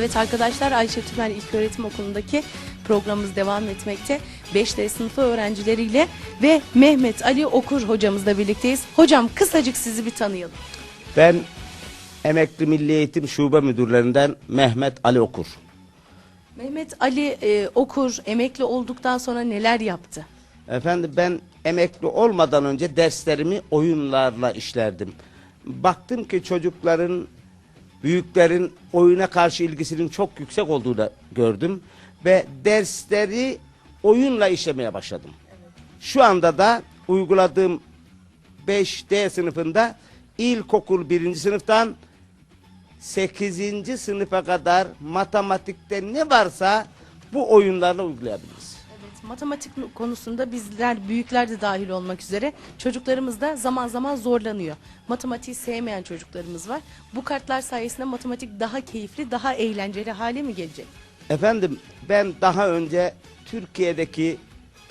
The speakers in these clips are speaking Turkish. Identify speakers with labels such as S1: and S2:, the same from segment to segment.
S1: Evet arkadaşlar Ayşe Tümer İlköğretim Okulu'ndaki programımız devam etmekte. 5D sınıfı öğrencileriyle ve Mehmet Ali Okur hocamızla birlikteyiz. Hocam kısacık sizi bir tanıyalım.
S2: Ben emekli Milli Eğitim Şube Müdürlerinden Mehmet Ali Okur.
S1: Mehmet Ali e, Okur emekli olduktan sonra neler yaptı?
S2: Efendim ben emekli olmadan önce derslerimi oyunlarla işlerdim. Baktım ki çocukların, büyüklerin oyuna karşı ilgisinin çok yüksek olduğunu gördüm. Ve dersleri oyunla işlemeye başladım. Şu anda da uyguladığım 5D sınıfında ilkokul birinci sınıftan 8. sınıfa kadar matematikte ne varsa bu oyunlarla uygulayabiliriz.
S1: Matematik konusunda bizler büyükler de dahil olmak üzere çocuklarımız da zaman zaman zorlanıyor. Matematiği sevmeyen çocuklarımız var. Bu kartlar sayesinde matematik daha keyifli, daha eğlenceli hale mi gelecek?
S2: Efendim ben daha önce Türkiye'deki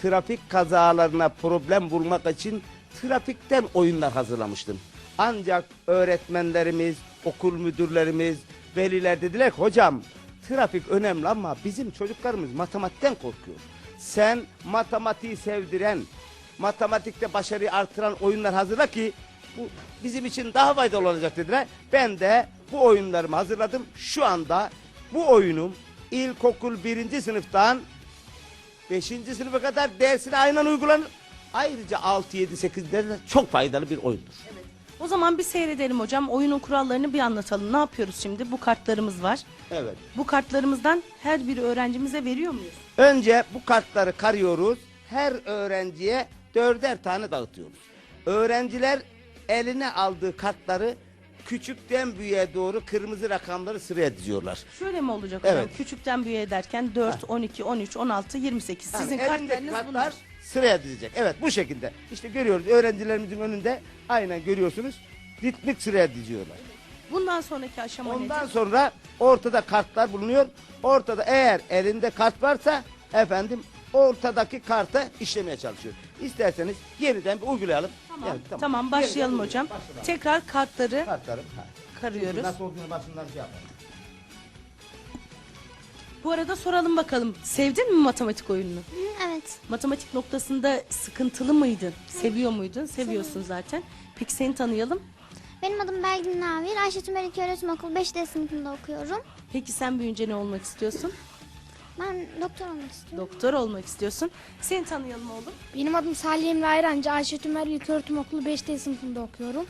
S2: trafik kazalarına problem bulmak için trafikten oyunlar hazırlamıştım. Ancak öğretmenlerimiz, okul müdürlerimiz, veliler dediler ki hocam trafik önemli ama bizim çocuklarımız matematikten korkuyor. Sen matematiği sevdiren, matematikte başarıyı artıran oyunlar hazırla ki bu bizim için daha faydalı olacak dediler. Ben de bu oyunlarımı hazırladım. Şu anda bu oyunum ilkokul birinci sınıftan 5. sınıfa kadar dersine aynen uygulanır. Ayrıca 6, 7, 8 de çok faydalı bir oyundur.
S1: O zaman bir seyredelim hocam. Oyunun kurallarını bir anlatalım. Ne yapıyoruz şimdi? Bu kartlarımız var.
S2: Evet.
S1: Bu kartlarımızdan her bir öğrencimize veriyor muyuz?
S2: Önce bu kartları karıyoruz. Her öğrenciye dörder tane dağıtıyoruz. Öğrenciler eline aldığı kartları küçükten büyüğe doğru kırmızı rakamları sıraya diziyorlar.
S1: Şöyle mi olacak hocam?
S2: Evet.
S1: Küçükten büyüğe derken 4, 12, 13, 16, 28. Sizin
S2: Yani elindeki
S1: kartlarınız
S2: kartlar
S1: bunlar.
S2: Sıraya dizecek. Evet bu şekilde. İşte görüyoruz öğrencilerimizin önünde aynen görüyorsunuz. Ritmik sıraya diziyorlar.
S1: Bundan sonraki aşama
S2: Ondan
S1: nedir?
S2: sonra ortada kartlar bulunuyor. Ortada eğer elinde kart varsa efendim ortadaki karta işlemeye çalışıyor. İsterseniz yeniden bir uygulayalım.
S1: Tamam,
S2: Evet,
S1: tamam. başlayalım
S2: Yeniden
S1: hocam.
S2: başlayalım.
S1: Tekrar kartları
S2: Kartları ha.
S1: karıyoruz.
S2: Nasıl olduğunu başından şey yapalım.
S1: Bu arada soralım bakalım. Sevdin mi matematik oyununu?
S3: Evet.
S1: Matematik noktasında sıkıntılı mıydın? Seviyor muydun? Seviyorsun zaten. Peki seni tanıyalım.
S3: Benim adım Belgin Navir. Ayşe Tümer İlköğretim Okulu 5D sınıfında okuyorum.
S1: Peki sen büyüyünce ne olmak istiyorsun?
S3: Ben doktor olmak istiyorum.
S1: Doktor olmak istiyorsun. Seni tanıyalım oğlum.
S4: Benim adım Salih Emre Ayrancı. Ayşe Tümer İlköğretim Okulu 5D sınıfında okuyorum.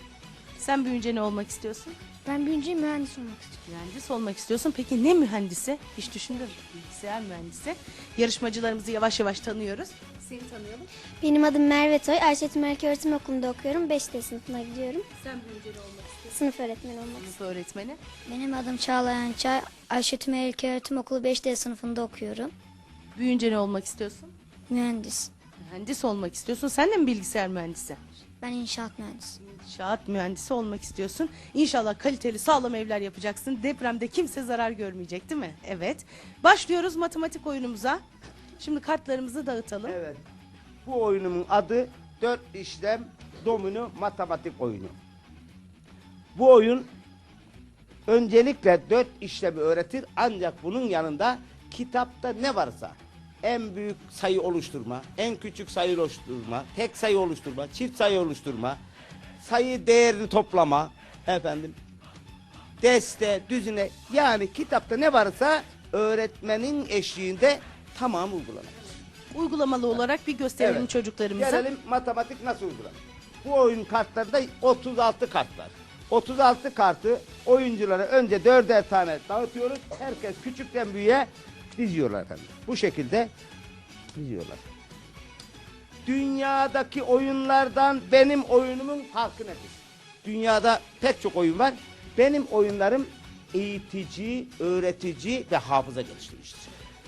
S1: Sen büyüyünce ne olmak istiyorsun?
S4: Ben büyünce mühendis olmak istiyorum.
S1: Mühendis olmak istiyorsun. Peki ne mühendisi? Hiç düşündün mü? Bilgisayar mühendisi. Yarışmacılarımızı yavaş yavaş tanıyoruz. Seni tanıyalım.
S3: Benim adım Merve Toy. Ayşe Tümer İlköğretim Okulu'nda okuyorum. 5D sınıfına gidiyorum.
S1: Sen ne olmak istiyorsun?
S3: Sınıf öğretmeni olmak istiyorum.
S1: Sınıf öğretmeni.
S3: Benim adım Çağlayan Çay. Ayşe Tümer İlköğretim Okulu 5D sınıfında okuyorum.
S1: Büyüyünce ne olmak istiyorsun?
S3: Mühendis.
S1: Mühendis olmak istiyorsun. Sen de mi bilgisayar mühendisi?
S3: Ben inşaat mühendisi.
S1: İnşaat mühendisi olmak istiyorsun. İnşallah kaliteli sağlam evler yapacaksın. Depremde kimse zarar görmeyecek değil mi? Evet. Başlıyoruz matematik oyunumuza. Şimdi kartlarımızı dağıtalım.
S2: Evet. Bu oyunumun adı dört işlem domino matematik oyunu. Bu oyun öncelikle dört işlemi öğretir ancak bunun yanında kitapta ne varsa en büyük sayı oluşturma, en küçük sayı oluşturma, tek sayı oluşturma, çift sayı oluşturma, sayı değerini toplama, efendim deste, düzine yani kitapta ne varsa öğretmenin eşliğinde tamamı uygulanır.
S1: Uygulamalı olarak bir gösterelim
S2: Evet.
S1: çocuklarımıza.
S2: Gelelim matematik nasıl uygulanır? Bu oyun kartlarında 36 kart var. 36 kartı oyunculara önce dörder tane dağıtıyoruz. Herkes küçükten büyüğe diziyorlar efendim. Bu şekilde diziyorlar. Dünyadaki oyunlardan benim oyunumun farkı nedir? Dünyada pek çok oyun var. Benim oyunlarım eğitici, öğretici ve hafıza geliştirmiştir.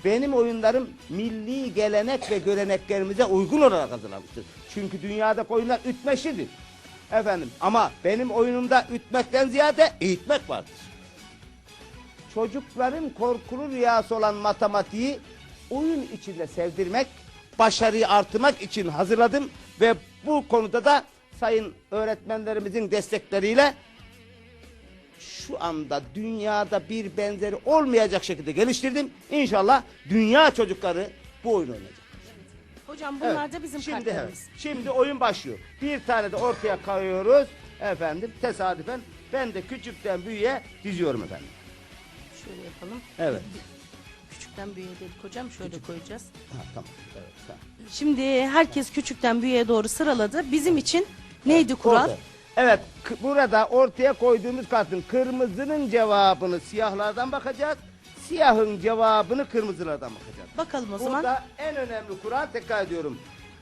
S2: Benim oyunlarım milli gelenek ve göreneklerimize uygun olarak hazırlanmıştır. Çünkü dünyadaki oyunlar ütmeşidir. Efendim ama benim oyunumda ütmekten ziyade eğitmek vardır. Çocukların korkulu rüyası olan matematiği oyun içinde sevdirmek, başarıyı artırmak için hazırladım ve bu konuda da sayın öğretmenlerimizin destekleriyle şu anda dünyada bir benzeri olmayacak şekilde geliştirdim. İnşallah dünya çocukları bu oyunu oynayacak.
S1: Hocam
S2: Evet.
S1: bunlar da bizim
S2: Şimdi
S1: kartlarımız.
S2: evet. Şimdi oyun başlıyor. Bir tane de ortaya koyuyoruz. Efendim tesadüfen ben de küçükten büyüğe diziyorum efendim.
S1: Şöyle yapalım.
S2: Evet.
S1: Küçükten büyüğe dedik hocam. Şöyle koyacağız.
S2: Ha, tamam. Evet, tamam.
S1: Şimdi herkes küçükten büyüğe doğru sıraladı. Bizim için neydi kural?
S2: Orada. Evet k- burada ortaya koyduğumuz kartın kırmızının cevabını siyahlardan bakacağız. Siyahın cevabını kırmızılardan bakacağız.
S1: Bakalım o zaman.
S2: Burada en önemli kural tekrar ediyorum.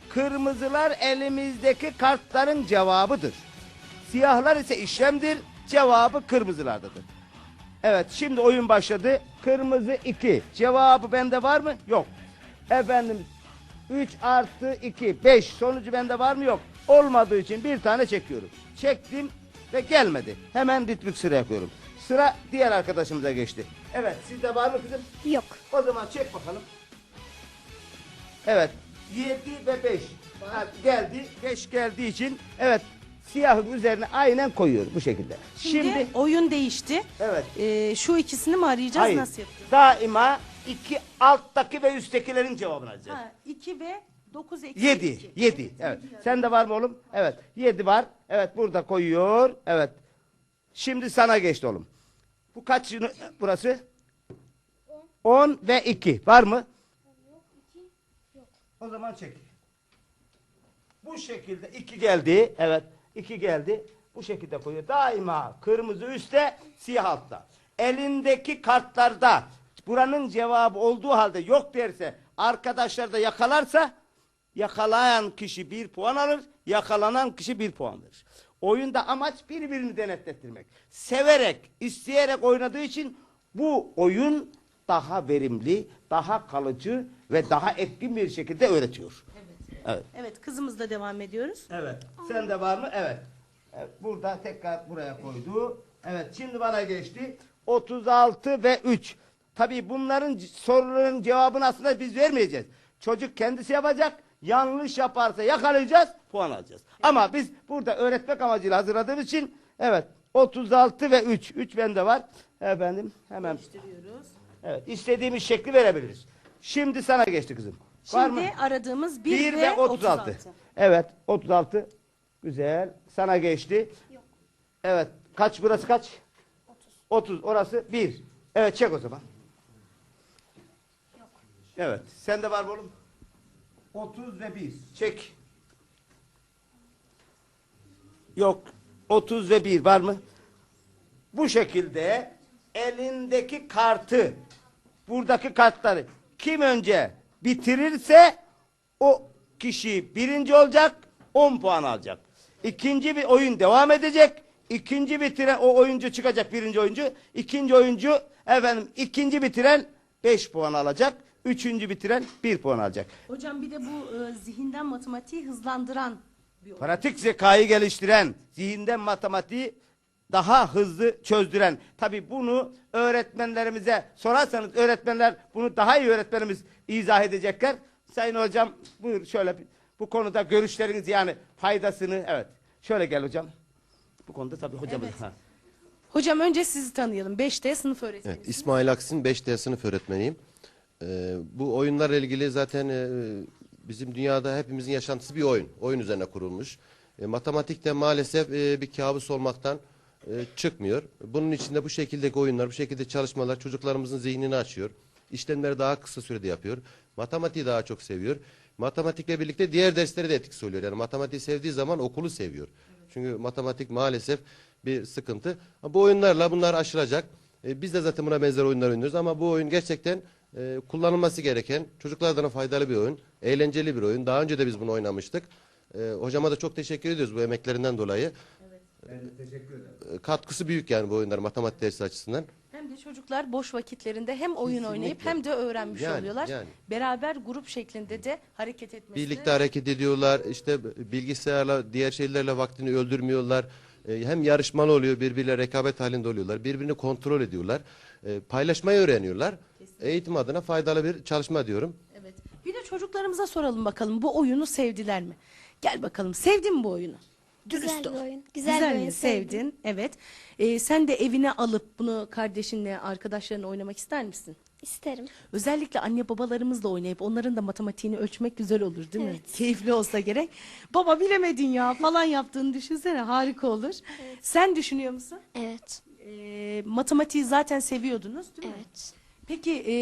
S2: Kırmızılar elimizdeki kartların cevabıdır. Siyahlar ise işlemdir. Cevabı kırmızılardadır. Evet şimdi oyun başladı. Kırmızı 2. Cevabı bende var mı? Yok. Efendim 3 artı 2 5 sonucu bende var mı? Yok. Olmadığı için bir tane çekiyorum. Çektim ve gelmedi. Hemen ritmik sıra yapıyorum. Sıra diğer arkadaşımıza geçti. Evet sizde var mı kızım?
S3: Yok.
S2: O zaman çek bakalım. Evet. 7 ve 5. geldi. 5 geldiği için evet siyahın üzerine aynen koyuyor bu şekilde.
S1: Şimdi,
S2: Şimdi,
S1: oyun değişti.
S2: evet.
S1: Ee, şu ikisini mi arayacağız?
S2: Hayır.
S1: Nasıl yapacağız?
S2: Daima iki alttaki ve üsttekilerin cevabını alacağız.
S1: Ha, 2 ve 9 eksi
S2: 7.
S1: iki.
S2: 7. Evet. Sen de var mı oğlum? Evet. 7 var. Evet burada koyuyor. Evet. Şimdi sana geçti oğlum. Bu kaç burası? 10 ve 2. Var mı? O zaman çek. Bu şekilde 2 geldi. Evet. 2 geldi. Bu şekilde koyuyor. Daima kırmızı üstte, siyah altta. Elindeki kartlarda buranın cevabı olduğu halde yok derse, arkadaşlar da yakalarsa yakalayan kişi bir puan alır, yakalanan kişi bir puan alır. Oyunda amaç birbirini denetlettirmek. Severek, isteyerek oynadığı için bu oyun daha verimli, daha kalıcı ve daha etkin bir şekilde öğretiyor. Evet.
S1: Evet kızımızla devam ediyoruz.
S2: Evet. Sen de var mı? Evet. evet. Burada tekrar buraya koydu. Evet. Şimdi bana geçti. 36 ve 3. Tabii bunların soruların cevabını aslında biz vermeyeceğiz. Çocuk kendisi yapacak. Yanlış yaparsa yakalayacağız, puan alacağız. Ama biz burada öğretmek amacıyla hazırladığımız için evet 36 ve 3. 3 bende var. Efendim hemen evet istediğimiz şekli verebiliriz. Şimdi sana geçti kızım. Var mı?
S1: Şimdi aradığımız 1,
S2: 1 ve 36. Evet 36. Güzel. Sana geçti. Evet. Kaç burası kaç? 30. 30 orası 1. Evet çek o zaman. Evet. Sende var mı oğlum? 30 ve 1. Çek. Yok. 30 ve 1 var mı? Bu şekilde elindeki kartı buradaki kartları kim önce bitirirse o kişi birinci olacak 10 puan alacak. İkinci bir oyun devam edecek. İkinci bitiren o oyuncu çıkacak birinci oyuncu. İkinci oyuncu efendim ikinci bitiren 5 puan alacak. Üçüncü bitiren 1 puan alacak.
S1: Hocam bir de bu e, zihinden matematiği hızlandıran bir oyun.
S2: Pratik zekayı geliştiren, zihinden matematiği daha hızlı çözdüren. Tabi bunu öğretmenlerimize sorarsanız öğretmenler bunu daha iyi öğretmenimiz izah edecekler. Sayın hocam buyur şöyle bu konuda görüşleriniz yani faydasını evet. Şöyle gel hocam. Bu konuda tabii hocamız.
S1: Evet.
S2: Ha.
S1: Hocam önce sizi tanıyalım. 5D sınıf öğretmeni.
S5: Evet, İsmail Aksin 5D sınıf öğretmeniyim. Ee, bu oyunlarla ilgili zaten e, bizim dünyada hepimizin yaşantısı bir oyun. Oyun üzerine kurulmuş. E, matematikte maalesef e, bir kabus olmaktan e, çıkmıyor. Bunun içinde bu şekildeki oyunlar, bu şekilde çalışmalar çocuklarımızın zihnini açıyor. İşlemleri daha kısa sürede yapıyor. Matematiği daha çok seviyor. Matematikle birlikte diğer dersleri de etkisi oluyor. Yani matematiği sevdiği zaman okulu seviyor. Çünkü matematik maalesef bir sıkıntı. Bu oyunlarla bunlar aşılacak. E, biz de zaten buna benzer oyunlar oynuyoruz ama bu oyun gerçekten e, kullanılması gereken, çocuklar adına faydalı bir oyun, eğlenceli bir oyun. Daha önce de biz bunu oynamıştık. E, hocama da çok teşekkür ediyoruz bu emeklerinden dolayı. E, katkısı büyük yani bu oyunlar matematik dersi açısından.
S1: Hem de çocuklar boş vakitlerinde hem oyun oynayıp hem de öğrenmiş
S5: Yani,
S1: oluyorlar.
S5: yani.
S1: Beraber grup şeklinde de hareket etmesi.
S5: Birlikte hareket ediyorlar. işte bilgisayarla, diğer şeylerle vaktini öldürmüyorlar. E, hem yarışmalı oluyor, birbiriyle rekabet halinde oluyorlar. Birbirini kontrol ediyorlar. E, paylaşmayı öğreniyorlar. Eğitim adına faydalı bir çalışma diyorum.
S1: Evet. Bir de çocuklarımıza soralım bakalım bu oyunu sevdiler mi? Gel bakalım sevdin mi bu oyunu? Dürüst
S3: Güzel
S1: ol.
S3: bir oyun. Güzel,
S1: Güzel
S3: bir
S1: mi?
S3: oyun.
S1: Sevdin.
S3: sevdim.
S1: Evet. Ee, sen de evine alıp bunu kardeşinle, arkadaşlarınla oynamak ister misin?
S3: İsterim.
S1: Özellikle anne babalarımızla oynayıp onların da matematiğini ölçmek güzel olur değil mi?
S3: Evet.
S1: Keyifli olsa gerek. Baba bilemedin ya falan yaptığını düşünsene harika olur. Sen düşünüyor musun?
S3: Evet.
S1: Ee, matematiği zaten seviyordunuz değil mi?
S3: Evet.
S1: Peki e,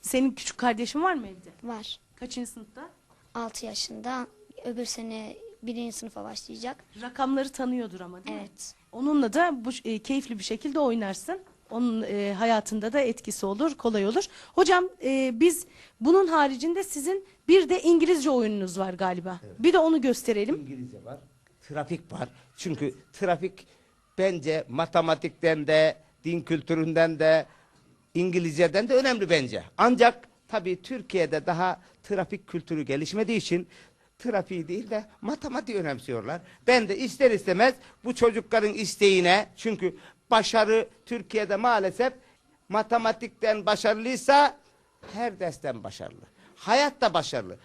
S1: senin küçük kardeşin var mı evde?
S3: Var.
S1: Kaçıncı sınıfta?
S3: 6 yaşında. Öbür sene birinci sınıfa başlayacak.
S1: Rakamları tanıyordur ama değil mi?
S3: Evet.
S1: Onunla da bu e, keyifli bir şekilde oynarsın. Onun e, hayatında da etkisi olur, kolay olur. Hocam e, biz bunun haricinde sizin bir de İngilizce oyununuz var galiba. Bir de onu gösterelim.
S2: İngilizce var, trafik var. Çünkü trafik bence matematikten de, din kültüründen de, İngilizceden de önemli bence. Ancak tabii Türkiye'de daha trafik kültürü gelişmediği için trafiği değil de matematiği önemsiyorlar. Ben de ister istemez bu çocukların isteğine çünkü başarı Türkiye'de maalesef matematikten başarılıysa her dersten başarılı. Hayat da başarılı.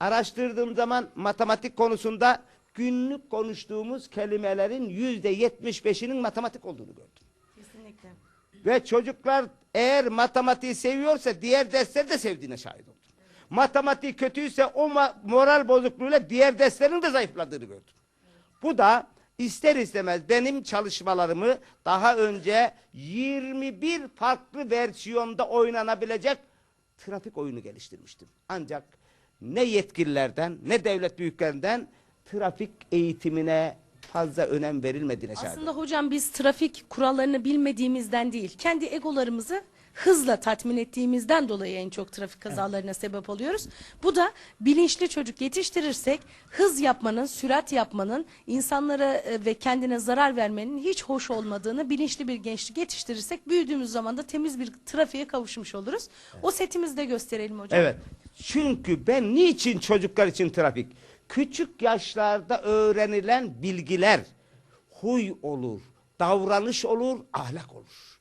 S2: Araştırdığım zaman matematik konusunda günlük konuştuğumuz kelimelerin yüzde yetmiş beşinin matematik olduğunu gördüm.
S1: Kesinlikle.
S2: Ve çocuklar eğer matematiği seviyorsa diğer dersleri de sevdiğine şahit oldum. Matematiği kötüyse o moral bozukluğuyla diğer derslerin de zayıfladığını gördüm. Bu da ister istemez benim çalışmalarımı daha önce 21 farklı versiyonda oynanabilecek trafik oyunu geliştirmiştim. Ancak ne yetkililerden ne devlet büyüklerinden trafik eğitimine fazla önem verilmediğine şahit
S1: Aslında hocam biz trafik kurallarını bilmediğimizden değil, kendi egolarımızı hızla tatmin ettiğimizden dolayı en çok trafik kazalarına sebep oluyoruz. Bu da bilinçli çocuk yetiştirirsek hız yapmanın, sürat yapmanın, insanlara e, ve kendine zarar vermenin hiç hoş olmadığını bilinçli bir gençlik yetiştirirsek büyüdüğümüz zaman da temiz bir trafiğe kavuşmuş oluruz. O setimizi de gösterelim hocam.
S2: Evet. Çünkü ben niçin çocuklar için trafik? Küçük yaşlarda öğrenilen bilgiler huy olur, davranış olur, ahlak olur.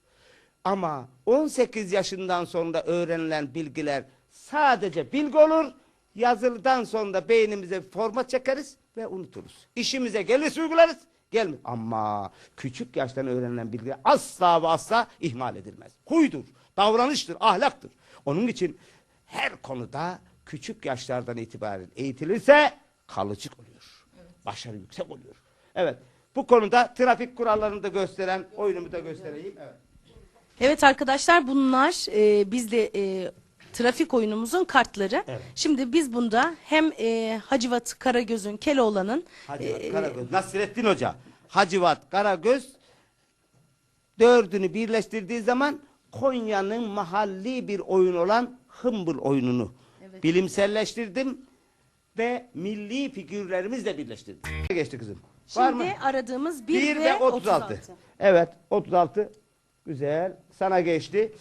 S2: Ama 18 yaşından sonra öğrenilen bilgiler sadece bilgi olur. Yazılıdan sonra beynimize format çekeriz ve unuturuz. İşimize gelirse uygularız. Gelmez. Ama küçük yaştan öğrenilen bilgiler asla ve asla ihmal edilmez. Huydur, davranıştır, ahlaktır. Onun için her konuda küçük yaşlardan itibaren eğitilirse kalıcı oluyor. Başarı yüksek oluyor. Evet. Bu konuda trafik kurallarını da gösteren oyunumu da göstereyim. Evet.
S1: Evet arkadaşlar bunlar e, bizde e, trafik oyunumuzun kartları.
S2: Evet.
S1: Şimdi biz bunda hem e, Hacivat Karagöz'ün Keloğlan'ın
S2: Hacivat
S1: e,
S2: Karagöz, Nasrettin Hoca, Hacivat Karagöz dördünü birleştirdiği zaman Konya'nın mahalli bir oyun olan Hımbıl oyununu bilimselleştirdim ve milli figürlerimizle birleştirdim. Geçti kızım. Var
S1: şimdi
S2: mı?
S1: aradığımız 1,
S2: 1
S1: ve,
S2: ve
S1: 36.
S2: 36. Evet 36. Güzel. Sana geçti.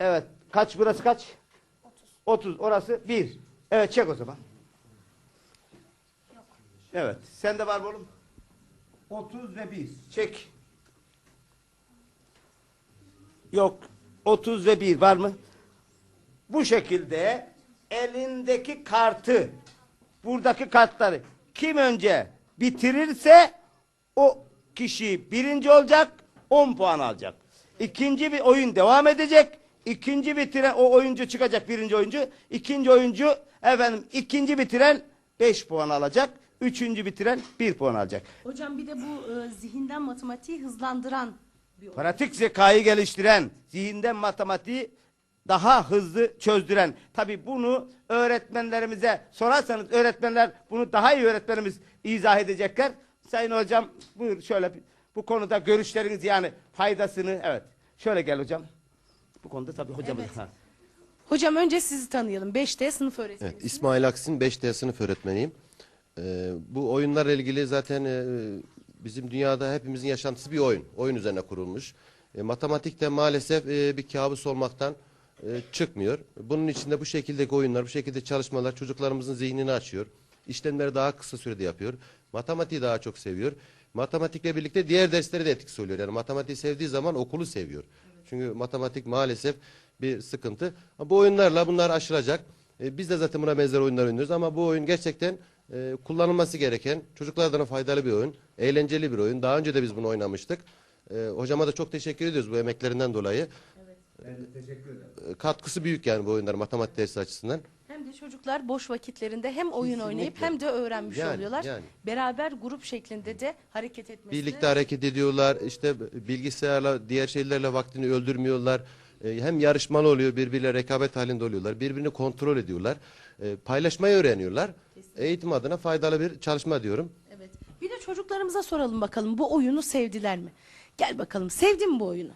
S2: Evet. Kaç burası kaç? 30. 30 orası 1. Evet çek o zaman. Evet. Sende var mı oğlum? 30 ve 1. Çek. Yok. 30 ve 1 var mı? Bu şekilde elindeki kartı buradaki kartları kim önce bitirirse o kişi birinci olacak 10 puan alacak. İkinci bir oyun devam edecek. İkinci bitiren o oyuncu çıkacak birinci oyuncu. İkinci oyuncu efendim ikinci bitiren 5 puan alacak. Üçüncü bitiren 1 puan alacak.
S1: Hocam bir de bu e, zihinden matematiği hızlandıran bir oyun.
S2: Pratik zekayı geliştiren, zihinden matematiği daha hızlı çözdüren. Tabi bunu öğretmenlerimize sorarsanız öğretmenler bunu daha iyi öğretmenimiz izah edecekler. Sayın hocam buyur şöyle bir- bu konuda görüşleriniz yani faydasını evet. Şöyle gel hocam. Bu konuda tabii hocamız.
S1: Evet.
S2: Ha.
S1: Hocam önce sizi tanıyalım. 5D sınıf öğretmeni.
S5: Evet, İsmail Aksin 5D sınıf öğretmeniyim. Ee, bu oyunlarla ilgili zaten e, bizim dünyada hepimizin yaşantısı bir oyun. Oyun üzerine kurulmuş. E, matematik de maalesef e, bir kabus olmaktan e, çıkmıyor. Bunun içinde bu şekildeki oyunlar, bu şekilde çalışmalar çocuklarımızın zihnini açıyor. İşlemleri daha kısa sürede yapıyor. Matematiği daha çok seviyor. Matematikle birlikte diğer dersleri de etkisi oluyor. Yani matematiği sevdiği zaman okulu seviyor. Çünkü matematik maalesef bir sıkıntı. Bu oyunlarla bunlar aşılacak. E, biz de zaten buna benzer oyunlar oynuyoruz ama bu oyun gerçekten e, kullanılması gereken, çocuklar adına faydalı bir oyun, eğlenceli bir oyun. Daha önce de biz bunu oynamıştık. E, hocama da çok teşekkür ediyoruz bu emeklerinden dolayı. E, katkısı büyük yani bu oyunlar matematik dersi açısından.
S1: De çocuklar boş vakitlerinde hem oyun oynayıp hem de öğrenmiş
S5: Yani,
S1: oluyorlar.
S5: yani.
S1: Beraber grup şeklinde de hareket etmesi.
S5: Birlikte hareket ediyorlar. işte bilgisayarla, diğer şeylerle vaktini öldürmüyorlar. E, hem yarışmalı oluyor, birbiriyle rekabet halinde oluyorlar. Birbirini kontrol ediyorlar. E, paylaşmayı öğreniyorlar. Eğitim adına faydalı bir çalışma diyorum.
S1: Evet. Bir de çocuklarımıza soralım bakalım bu oyunu sevdiler mi? Gel bakalım sevdin mi bu oyunu?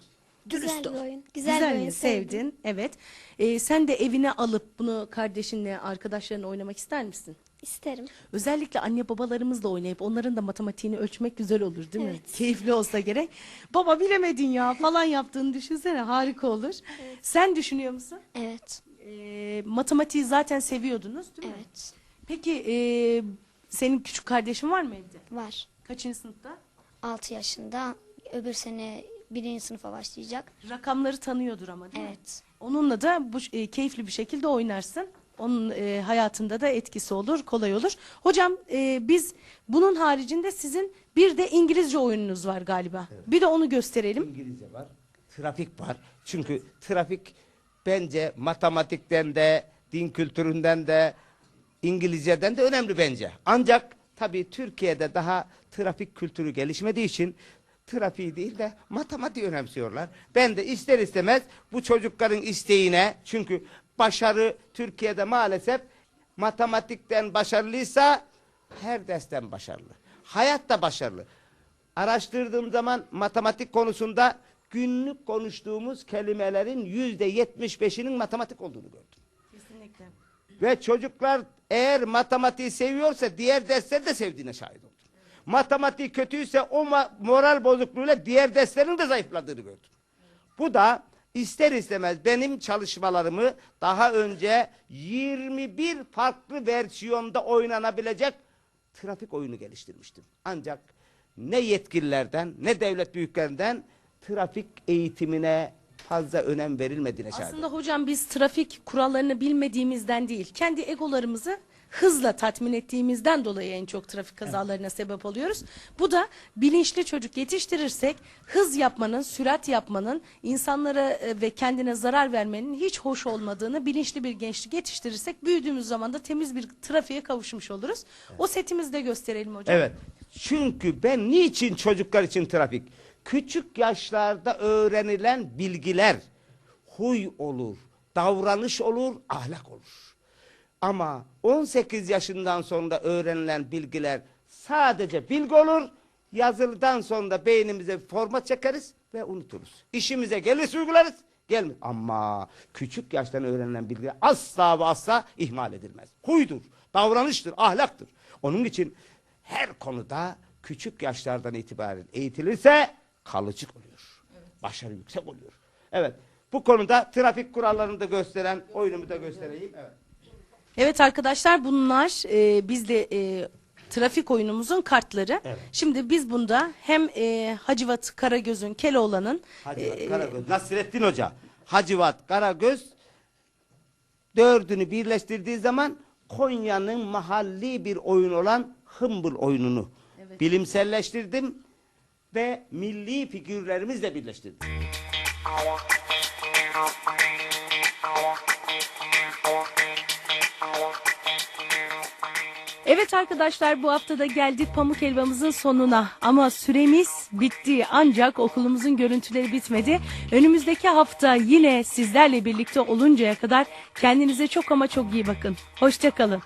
S1: Dürüst
S3: Güzel
S1: ol.
S3: bir oyun. Güzel bir oyun,
S1: mi?
S3: sevdim.
S1: Sevdin. Evet. Ee, sen de evine alıp bunu kardeşinle, arkadaşlarınla oynamak ister misin?
S3: İsterim.
S1: Özellikle anne babalarımızla oynayıp onların da matematiğini ölçmek güzel olur değil mi?
S3: Evet.
S1: Keyifli olsa gerek. Baba bilemedin ya falan yaptığını düşünsene harika olur. Sen düşünüyor musun?
S3: Evet.
S1: Ee, matematiği zaten seviyordunuz değil mi?
S3: Evet.
S1: Peki e, senin küçük kardeşin var mı evde?
S3: Var.
S1: Kaçıncı sınıfta?
S3: 6 yaşında. Öbür sene birinci sınıfa başlayacak.
S1: Rakamları tanıyordur ama değil mi?
S3: Evet.
S1: Onunla da bu e, keyifli bir şekilde oynarsın. Onun e, hayatında da etkisi olur, kolay olur. Hocam e, biz bunun haricinde sizin bir de İngilizce oyununuz var galiba. Bir de onu gösterelim.
S2: İngilizce var, trafik var. Çünkü trafik bence matematikten de, din kültüründen de, İngilizceden de önemli bence. Ancak tabii Türkiye'de daha trafik kültürü gelişmediği için trafiği değil de matematiği önemsiyorlar. Ben de ister istemez bu çocukların isteğine çünkü başarı Türkiye'de maalesef matematikten başarılıysa her dersten başarılı. Hayat da başarılı. Araştırdığım zaman matematik konusunda günlük konuştuğumuz kelimelerin yüzde yetmiş beşinin matematik olduğunu gördüm.
S1: Kesinlikle.
S2: Ve çocuklar eğer matematiği seviyorsa diğer dersleri de sevdiğine şahit oldum. Matematiği kötüyse o moral bozukluğuyla diğer derslerin de zayıfladığını gördüm. Bu da ister istemez benim çalışmalarımı daha önce 21 farklı versiyonda oynanabilecek trafik oyunu geliştirmiştim. Ancak ne yetkililerden ne devlet büyüklerinden trafik eğitimine fazla önem verilmediğine şahit
S1: Aslında hocam biz trafik kurallarını bilmediğimizden değil, kendi egolarımızı hızla tatmin ettiğimizden dolayı en çok trafik kazalarına sebep oluyoruz. Bu da bilinçli çocuk yetiştirirsek hız yapmanın, sürat yapmanın, insanlara e, ve kendine zarar vermenin hiç hoş olmadığını bilinçli bir gençlik yetiştirirsek büyüdüğümüz zaman da temiz bir trafiğe kavuşmuş oluruz. O setimizi de gösterelim hocam.
S2: Evet. Çünkü ben niçin çocuklar için trafik? Küçük yaşlarda öğrenilen bilgiler huy olur, davranış olur, ahlak olur. Ama 18 yaşından sonra öğrenilen bilgiler sadece bilgi olur. Yazılıdan sonra beynimize format çekeriz ve unuturuz. İşimize gelirse uygularız. Gelmez. Ama küçük yaştan öğrenilen bilgiler asla ve asla ihmal edilmez. Huydur, davranıştır, ahlaktır. Onun için her konuda küçük yaşlardan itibaren eğitilirse kalıcı oluyor. Başarı yüksek oluyor. Evet. Bu konuda trafik kurallarını da gösteren oyunumu da göstereyim. Evet.
S1: Evet arkadaşlar bunlar e, bizde e, trafik oyunumuzun kartları. Şimdi biz bunda hem e, Hacivat Karagöz'ün Keloğlan'ın
S2: Hacivat
S1: e,
S2: Karagöz, Nasrettin Hoca, Hacivat Karagöz dördünü birleştirdiği zaman Konya'nın mahalli bir oyun olan Hımbıl oyununu bilimselleştirdim ve milli figürlerimizle birleştirdim.
S1: Evet arkadaşlar bu haftada geldik pamuk helvamızın sonuna ama süremiz bitti ancak okulumuzun görüntüleri bitmedi. Önümüzdeki hafta yine sizlerle birlikte oluncaya kadar kendinize çok ama çok iyi bakın. Hoşçakalın.